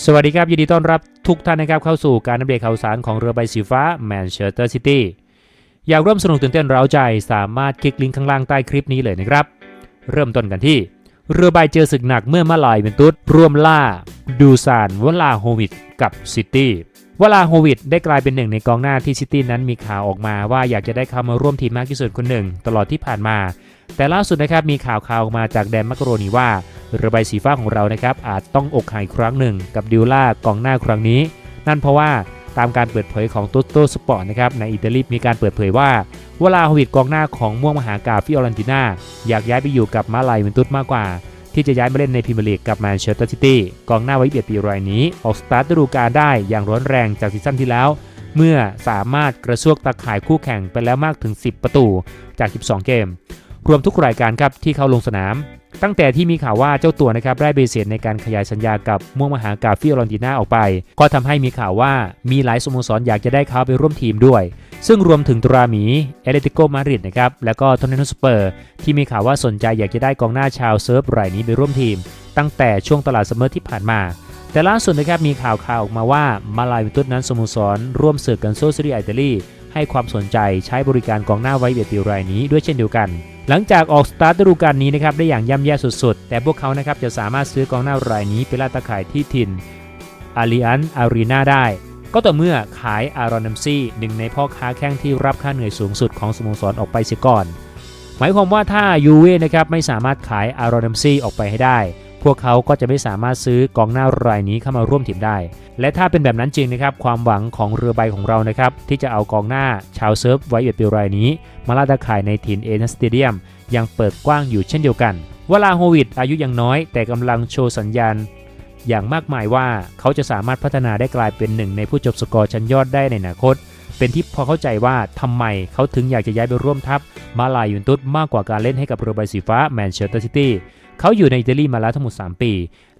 สวัสดีครับ ยินดีต้อนรับทุกท่านนะครับเข้าสู่การอัปเดตข่าวสารของเรือใบสีฟ้าแมนเชสเตอร์ซิตี้อยากร่วมสนุกตื่นเต้นเร้าใจ สามารถคลิกลิงก์ข้างล่างใต้คลิปนี้เลยนะครับ เริ่มต้นกันที่ เรือใบเจอศึกหนักเมื่อมาลายเวนตุสร่วมล่า ดูซานวลาโฮวิดกับซิตี้วลาโฮวิดได้กลายเป็นหนึ่งในกองหน้าที่ซิตี้นั้นมีข่าวออกมาว่าอยากจะได้เข้ามาร่วมทีมมากที่สุดคนหนึ่ง ตลอดที่ผ่านมา แต่ล่าสุดนะครับมีข่าวข่าวมาจากแดนมักโรนีว่าเรือใบสีฟ้าของเรานะครับอาจต้องอกหักอีกครั้งหนึ่งกับดิวล่ากองหน้าครั้งนี้ นั่นเพราะว่าตามการเปิดเผยของตุตโตสปอร์ตนะครับในอิตาลีมีการเปิดเผยว่า วลาฮวิดกองหน้าของม่วงมหากาฟิออรันตินาอยากย้ายไปอยู่กับมาลายเวนตุสมากกว่า ที่จะย้ายมาเล่นในพรีเมียร์ลีกกับแมนเชสเตอร์ซิตี้กองหน้าไว้เบียดปีรายนี้ออกสตาร์ทฤดูกาลได้อย่างร้อนแรงจากซีซั่นที่แล้ว เมื่อสามารถกระซวกตาข่ายคู่แข่งไปแล้วมากถึง 10 ประตูจาก 12 เกม รวมทุกรายการครับที่เข้าลงสนาม ตั้งแต่ที่มีข่าวว่าเจ้าตัวนะครับได้เบเสในการขยายสัญญากับม่วงมหากาฟิออรันตินาออกไป ก็ทำให้มีข่าวว่ามีหลายสโมสรอยากจะได้เขาไปร่วมทีมด้วย ซึ่งรวมถึงตราหมีเอเลติโกมาริดนะครับแล้วก็ทอนเนนสเปอร์ที่มีข่าวว่าสนใจอยากจะได้กองหน้าชาวเซิร์ฟรายนี้ไปร่วมทีม ตั้งแต่ช่วงตลาดซัมเมอร์ที่ผ่านมาแต่ล่าสุดนะครับมีข่าวข่าวออกมาว่ามาลายวินตุสนั้นสโมสร ร่วมศึกกันโซซิรีอิตาลีให้ความสนใจใช้บริการกองหน้าไวเบียดปีรายนี้ด้วยเช่นเดียวกัน หลังจากออกสตาร์ทฤดูกาลนี้นะครับได้อย่างย่ำแย่สุดๆ แต่พวกเขานะครับจะสามารถซื้อกองหน้ารายนี้ไปล่าตะข่ายที่ถิ่นอาริอันอารีนาได้ ก็ต่อเมื่อขายอารอนนัมซี่หนึ่งในพ่อค้าแข้งที่รับค่าเหนื่อยสูงสุดของสโมสรออกไปเสียก่อน หมายความว่าถ้ายูเว่นะครับไม่สามารถขายอารอนนัมซี่ออกไปให้ได้ พวกเขาก็จะไม่สามารถซื้อกองหน้ารายนี้เข้ามาร่วมทีมได้ และถ้าเป็นแบบนั้นจริงนะครับความหวังของเรือใบของเรานะครับที่จะเอากองหน้าชาวเซิร์ฟไว้เบียดปีรายนี้ มาล่าตะข่ายในถิ่นเอเนสเตเดียมยังเปิดกว้างอยู่เช่นเดียวกันวลาโฮวิดอายุยังน้อยแต่กำลังโชว์สัญญาณ อย่างมากมายว่าเขาจะสามารถพัฒนาได้กลายเป็นหนึ่งในผู้จบสกอร์ชั้นยอดได้ในอนาคต เป็นที่พอเข้าใจว่าทำไมเขาถึงอยากจะย้ายไปร่วมทัพมาลายยูนตุสมากกว่าการเล่นให้กับเรือใบสีฟ้าแมนเชสเตอร์ซิตี้ เขาอยู่ในอิตาลีมาแล้วทั้งหมด 3 ปี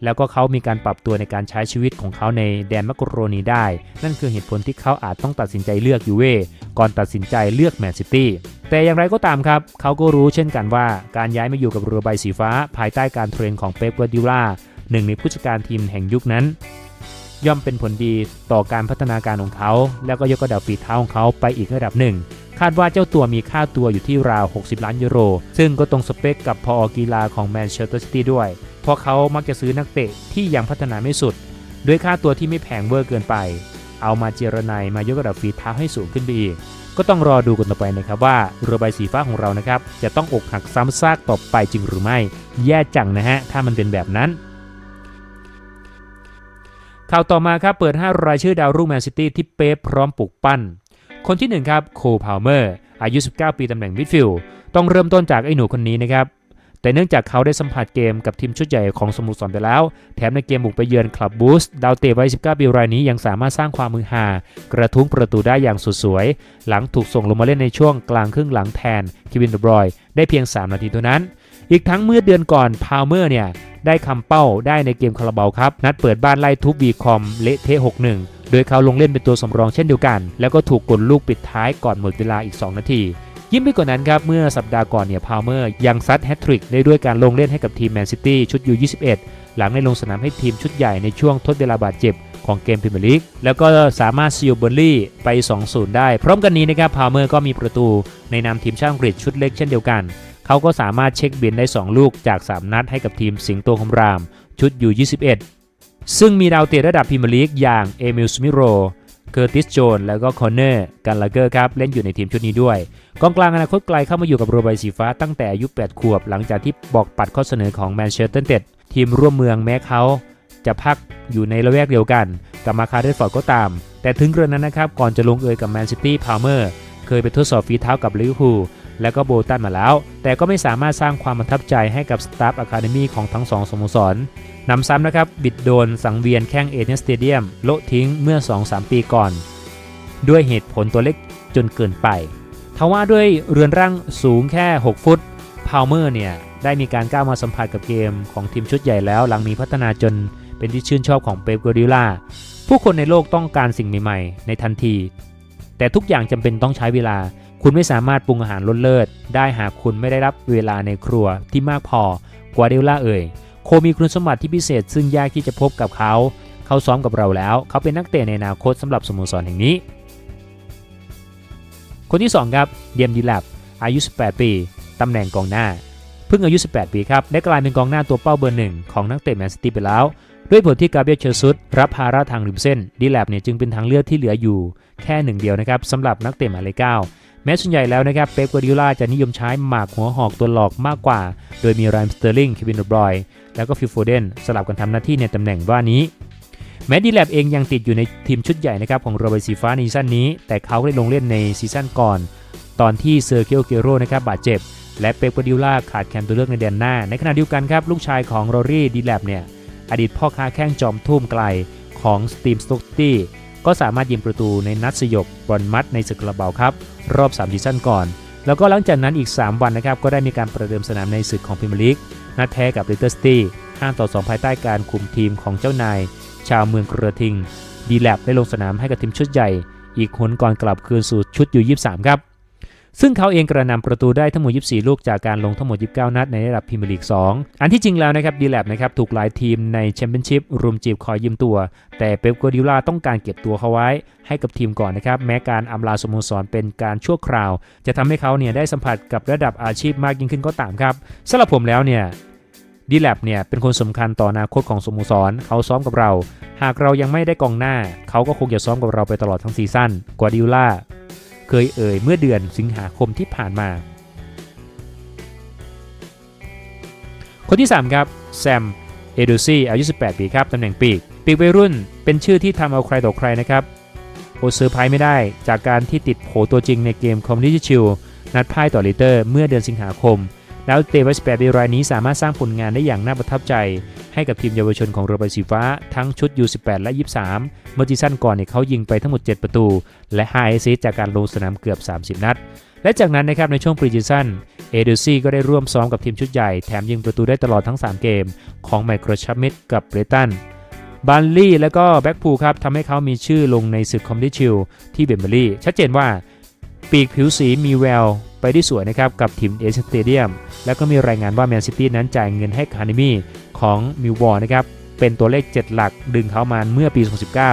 แล้วก็เขามีการปรับตัวในการใช้ชีวิตของเขาในแดนมักโรนีได้ นั่นคือเหตุผลที่เขาอาจต้องตัดสินใจเลือกยูเว่ก่อนตัดสินใจเลือกแมนซิตี้แต่อย่างไรก็ตามครับ เขาก็รู้เช่นกันว่าการย้ายมาอยู่กับเรือใบสีฟ้า ภายใต้การเทรนของเป๊ปกวาร์ดิโอลาหนึ่งในผู้จัดการทีมแห่งยุคนั้น ย่อมเป็นผลดีต่อการพัฒนาการของเขา แล้วก็ยกระดับฝีเท้าของเขาไปอีกระดับหนึ่งาดว่าเจ้าตัวมีค่าตัวอยู่ที่ราว 60 ล้านยูโร ซึ่งก็ตรงสเปคกับพอกีฬาของแมนเชสเตอร์ซิตี้ด้วย เพราะเขามักจะซื้อนักเตะที่ยังพัฒนาไม่สุด ด้วยค่าตัวที่ไม่แพงเวอร์เกินไป เอามาเจรไนมายกระดับฝีเท้าให้สูงขึ้นไปอีก ก็ต้องรอดูกันต่อไปนะครับว่าเรือใบสีฟ้าของเรานะครับจะต้องอกหักซ้ำซากต่อไปจริงหรือไม่ แย่จังนะฮะถ้ามันเป็นแบบนั้นข่าวต่อมาครับเปิด 5 รายชื่อดาวรุ่งแมนซิตี้ที่เป๊ปพร้อมปลุกปั้น คนที่ 1 ครับโคพาวเมอร์อายุ 19 ปีตำแหน่งมิดฟิลด์ต้องเริ่มต้นจากไอ้หนูคนนี้นะครับ แต่เนื่องจากเขาได้สัมผัสเกมกับทีมชุดใหญ่ของสโมุทรสอนไปแล้ว แถมในเกมบุกไปเยือนคลับบูสดาวเตะวัย 19 ปีรายนี้ยังสามารถสร้างความมือหากระทุ้งประตูได้อย่างสุดสวย หลังถูกส่งลงมาเล่นในช่วงกลางครึ่งหลังแทนคิวินเดบรอยได้เพียง 3 นาทีเท่านั้น อีกทั้งเมื่อเดือนก่อนพาวเมอร์เนี่ยได้คำเป้าได้ในเกมคาราบาวครับ นัดเปิดบ้านไล่ทุบวีคอมเละเทะ6-1 โดยเขาลงเล่นเป็นตัวสำรองเช่นเดียวกัน แล้วก็ถูกกดลูกปิดท้ายก่อนหมดเวลาอีก 2 นาที ยิ่งไปกว่านั้นครับ เมื่อสัปดาห์ก่อนเนี่ยพาวเมอร์ยังซัดแฮตทริกได้ด้วยการลงเล่นให้กับทีมแมนซิตี้ชุดยู21หลังได้ลงสนามให้ทีมชุดใหญ่ในช่วงทดเวลาบาดเจ็บของเกมพรีเมียร์ลีกแล้วก็สามารถซิลเบอร์ลี่ไป 2-0 ได้ พร้อมกันนี้นะครับพาวเมอร์ก็มีประตูในนามทีมชาติอังกฤษชุดเล็กเช่นเดียวกันเขาก็สามารถเช็คบินได้ 2 ลูกจาก 3 นัดให้กับทีมสิงโตคำราม ชุดยู21 ซึ่งมีดาวเตะระดับพรีเมียร์ลีกอย่างเอมิลสมิโรเคอร์ติสโจนแล้วก็คอนเนอร์กันลาเกอร์ครับ เล่นอยู่ในทีมชุดนี้ด้วย กองกลางอนาคตไกลเข้ามาอยู่กับโรใบสีฟ้าตั้งแต่อายุ 8 ขวบ หลังจากที่บอกปัดข้อเสนอของแมนเชสเตอร์เต็ดทีมร่วมเมืองแม้เขาจะพักอยู่ในละแวกเดียวกัน กับมาคาเดฟอร์ดก็ตาม แต่ถึงกระนั้นนะครับ ก่อนจะลงเอยกับแมนซิตี้พาวเมอร์เคยไปทดสอบฝีเท้ากับลิเวอร์พูล และก็โบตันมาแล้ว แต่ก็ไม่สามารถสร้างความประทับใจให้กับสตาฟอะคาเดมีของทั้งสองสโมสรนำซ้ำนะครับ บิดโดนสังเวียนแข้งเอเนสเตเดียมโละทิ้งเมื่อ 2-3 ปีก่อน ด้วยเหตุผลตัวเล็กจนเกินไปทว่าด้วยเรือนร่างสูงแค่ 6 ฟุตพาวเมอร์เนี่ยได้มีการก้าวมาสัมผัสกับเกมของทีมชุดใหญ่แล้ว หลังมีพัฒนาจนเป็นที่ชื่นชอบของเป๊ปกัวร์ดิโอลาผู้คนในโลกต้องการสิ่งใหม่ ๆ ในทันที แต่ทุกอย่างจำเป็นต้องใช้เวลา คุณไม่สามารถปรุงอาหารล้นเลิศ ได้หากคุณไม่ได้รับเวลาในครัวที่มากพอกวาร์ดิโอลาเอ่ย โคมีคุณสมบัติที่พิเศษซึ่งยากที่จะพบกับเขา เขาซ้อมกับเราแล้ว เขาเป็นนักเตะในอนาคตสำหรับสโมสรแห่งนี้ คนที่ 2 ครับเดียมดีแลบอายุ 18 ปี ตำแหน่งกองหน้า เพิ่งอายุ 18 ปีครับ ได้กลายเป็นกองหน้าตัวเป้าเบอร์หนึ่งของนักเตะแมนซิตี้ไปแล้ว ด้วยผลที่กาเบรียลเชอร์ซุสรับภาระทางริมเส้นดีแลบเนี่ยจึงเป็นทางเลือกที่เหลืออยู่ แค่หนึ่งเดียวนะครับสำหรับนักเตะหมายเลขเก้า แม้ส่วนใหญ่แล้วนะครับเป๊ปกัวร์ดิโอลาจะนิยมใช้หมากหัวหอกตัวหลอกมากกว่า โดยมีไรม์สเตอร์ลิงเควินเดบรอยแล้วก็ฟิลโฟเดนสลับกันทำหน้าที่ในตำแหน่งว่านี้แม้ดีแลบเองยังติดอยู่ในทีมชุดใหญ่นะครับของโรเบร์ตสีฟ้าในซีซั่นนี้ แต่เขาได้ลงเล่นในซีซั่นก่อน ตอนที่เซอร์เคียวเกโรนะครับบาดเจ็บ และเป๊ปกัวร์ดิโอลาขาดแคลนตัวเลือกในแดนหน้า ในขณะเดียวกันครับลูกชายของโรรี่ดีแลบเนี่ยอดีตพ่อค้าแข้งจอมทุ่มไกลของสตีมสโตกตี้ ก็สามารถยิงประตูในนัดสยบบอลมัดในศึกระเบาครับรอบ3ซีซั่นก่อน แล้วก็หลังจากนั้นอีก 3 วันนะครับก็ได้มีการประเดิมสนามในศึกของพรีเมียร์ลีกนัดแพ้กับเลสเตอร์ซิตี้5ต่อ 2 ภายใต้การคุมทีมของเจ้านาย ชาวเมืองกระทิง ดีแลบได้ลงสนามให้กับทีมชุดใหญ่ อีกหนก่อนกลับคืนสู่ชุดอยู่23ครับ ซึ่งเขาเองกระนำประตูได้ทั้งหมด 24 ลูกจากการลงทั้งหมด 29 นัดในระดับพรีเมียร์ลีก 2 อันที่จริงแล้วนะครับดีแลบนะครับถูกหลายทีมในแชมเปี้ยนชิพรุมจีบคอยยืมตัว แต่เป๊ปกัวดิโอลาต้องการเก็บตัวเขาไว้ ให้กับทีมก่อนนะครับ แม้การอำลาสโมสรเป็นการชั่วคราว จะทำให้เขาเนี่ยได้สัมผัสกับระดับอาชีพมากยิ่งขึ้นก็ตามครับสำหรับผมแล้วเนี่ยดีแลบเนี่ยเป็นคนสำคัญต่ออนาคตของสโมสรเขาซ้อมกับเรา หากเรายังไม่ได้กองหน้า เขาก็คงจะซ้อมกับเราไปตลอดทั้งซีซั่นกัวดิโอลา เคยเอ่ยเมื่อเดือนสิงหาคมที่ผ่านมา คนที่ 3 ครับแซมเอโดซีอายุ 18 ปีครับตำแหน่งปีก ปีกวัยรุ่นเป็นชื่อที่ทำเอาใครต่อใครนะครับโอเซอร์ไพรไม่ได้จากการที่ติดโผตัวจริงในเกมคอมมิชชิลนัดพ่ายต่อลิเตอร์ เมื่อเดือนสิงหาคม แล้วเตวัสแปดปีรายนี้สามารถสร้างผลงานได้อย่างน่าประทับใจ ให้กับทีมเยาวชนของโรเบร์ตสีฟ้า ทั้งชุด U18 และ 23 เมื่อซีซั่นก่อนเนี่ยเขายิงไปทั้งหมด 7 ประตู และ5แอสซิสต์จากการลงสนามเกือบ 30 นัด และจากนั้นนะครับในช่วงปรีซีซั่นเอเดซี่ก็ได้ร่วมซ้อมกับทีมชุดใหญ่ แถมยิงประตูได้ตลอดทั้ง 3 เกม ของไมโครชัมมิดกับเบรตันบันลี่และก็แบ็กพูครับทำให้เขามีชื่อลงในศึกคอมดิชิลที่เบมเบอรี่ชัดเจนว่าปีกผิวสีมีแวว ไปได้สวยนะครับกับทีมเอสเตเดียมแล้วก็มีรายงานว่าแมนซิตี้นั้นจ่ายเงินให้คานิมี่ของมิววอร์นะครับเป็นตัวเลข 7 หลักดึงเขามาเมื่อปี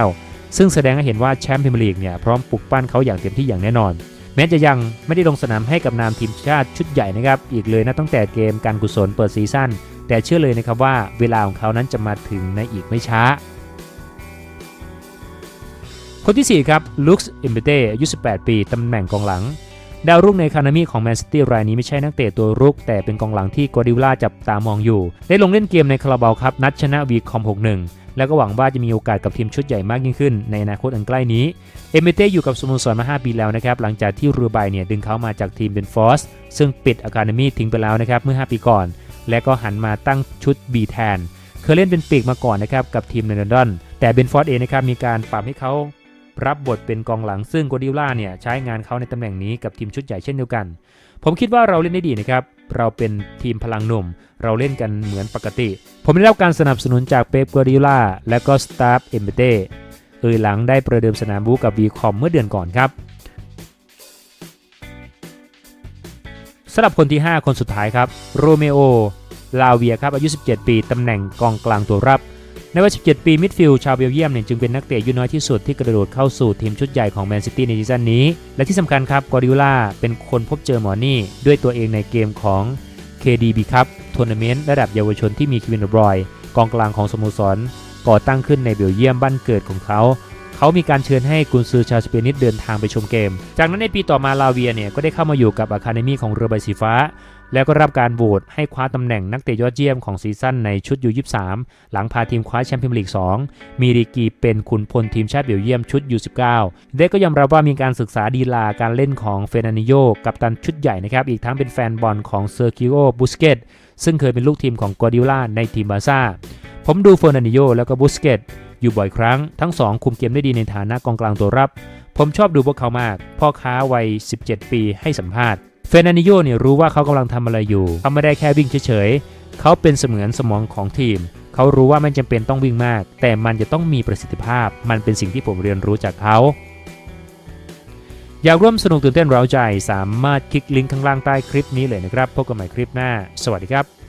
2019 ซึ่งแสดงให้เห็นว่าแชมป์พรีเมียร์ลีกเนี่ยพร้อมปลุกปั้นเขาอย่างเต็มที่อย่างแน่นอน แม้จะยังไม่ได้ลงสนามให้กับนามทีมชาติชุดใหญ่นะครับอีกเลยนะตั้งแต่เกมการกุศลเปิดซีซั่นแต่เชื่อเลยนะครับว่าเวลาของเขานั้นจะมาถึงในอีกไม่ช้าคนที่ 4 ครับลุคส์อิมเบเต้อายุ 18 ปี ตำแหน่งกองหลัง ดาวรุ่งในคานามีของแมนซิตี้รายนี้ไม่ใช่นักเตะตัวรุก แต่เป็นกองหลังที่กอร์ดิวล่าจับตามองอยู่ ได้ลงเล่นเกมในคาราบาวครับ นัดชนะวีคอม 6-1แล้วก็หวังว่าจะมีโอกาสกับทีมชุดใหญ่มากยิ่งขึ้น ในอนาคตอันใกล้นี้ เอเมเต้อยู่กับสโมสรมา 5 ปีแล้วนะครับ หลังจากที่รูไบเนี่ยดึงเขามาจากทีมเบนฟอส ซึ่งปิดอะคาเดมีทิ้งไปแล้วนะครับเมื่อ 5 ปีก่อน และก็หันมาตั้งชุด B แทน เคยเล่นเป็นปีกมาก่อนนะครับกับทีมในลอนดอน แต่เบนฟอร์ดเองนะครับมีการปรับให้เขา รับบทเป็นกองหลังซึ่งโกดิล่าเนี่ยใช้งานเขาในตำแหน่งนี้กับทีมชุดใหญ่เช่นเดียวกัน ผมคิดว่าเราเล่นได้ดีนะครับ เราเป็นทีมพลังหนุ่ม เราเล่นกันเหมือนปกติ ผมได้รับการสนับสนุนจากเป๊ปกัวดิล่าและก็สตาฟเอมเบเต้เอยหลังได้ประเดิมสนามบูกับวีคอมเมื่อเดือนก่อนครับสำหรับคนที่ 5 คนสุดท้ายครับโรเมโอลาเวียครับอายุ 17 ปี ตำแหน่งกองกลางตัวรับ ในวัย17 ปีมิดฟิลด์ชาวเบลเยียมเนี่ยจึงเป็นนักเตะอายุน้อยที่สุดที่กระโดดเข้าสู่ทีมชุดใหญ่ของแมนซิตี้ในซีซั่นนี้ และที่สำคัญครับกอริโอล่าเป็นคนพบเจอหมอนี่ ด้วยตัวเองในเกมของ KDB ครับทัวร์นาเมนต์ระดับเยาวชนที่มีคิวินบรอย กองกลางของสโมสรก่อตั้งขึ้นในเบลเยียมบ้านเกิดของเขา เขามีการเชิญให้กุนซือชาวสเปนิสเดินทางไปชมเกม จากนั้นในปีต่อมาลาเวียเนี่ยก็ได้เข้ามาอยู่กับอะคาเดมีของเรือใบสีฟ้า แล้วก็รับการโหวตให้คว้าตำแหน่งนักเตะยอดเยี่ยมของซีซั่นในชุดยู23หลังพาทีมคว้าแชมเปี้ยนลีก 2 มีริกีเป็นขุนพลทีมชาติเบลเยียมชุด U19 เดกก็ยอมรับว่ามีการศึกษาดีลาการเล่นของเฟรนันิโยกับตันชุดใหญ่นะครับอีกทั้งเป็นแฟนบอลของเซอร์คิโอบุสเกตซึ่งเคยเป็นลูกทีมของกอร์ดิโอลาในทีมบาซ่าผมดูเฟอร์นันดิโยแล้วก็บุสเกต อยู่บ่อยครั้ง ทั้งสองคุมเกมได้ดีในฐานะกองกลางตัวรับ ผมชอบดูพวกเขามาก พ่อค้าวัย 17 ปีให้สัมภาษณ์เฟรนันดิโยเนี่ยรู้ว่าเขากำลังทำอะไรอยู่ เขาไม่ได้แค่วิ่งเฉยๆ เขาเป็นเสมือนสมองของทีม เขารู้ว่าไม่จำเป็นต้องวิ่งมาก แต่มันจะต้องมีประสิทธิภาพ มันเป็นสิ่งที่ผมเรียนรู้จากเขา อยากร่วมสนุกตื่นเต้นเร้าใจ สามารถคลิกลิงก์ข้างล่างใต้คลิปนี้เลยนะครับ พบกันใหม่คลิปหน้า สวัสดีครับ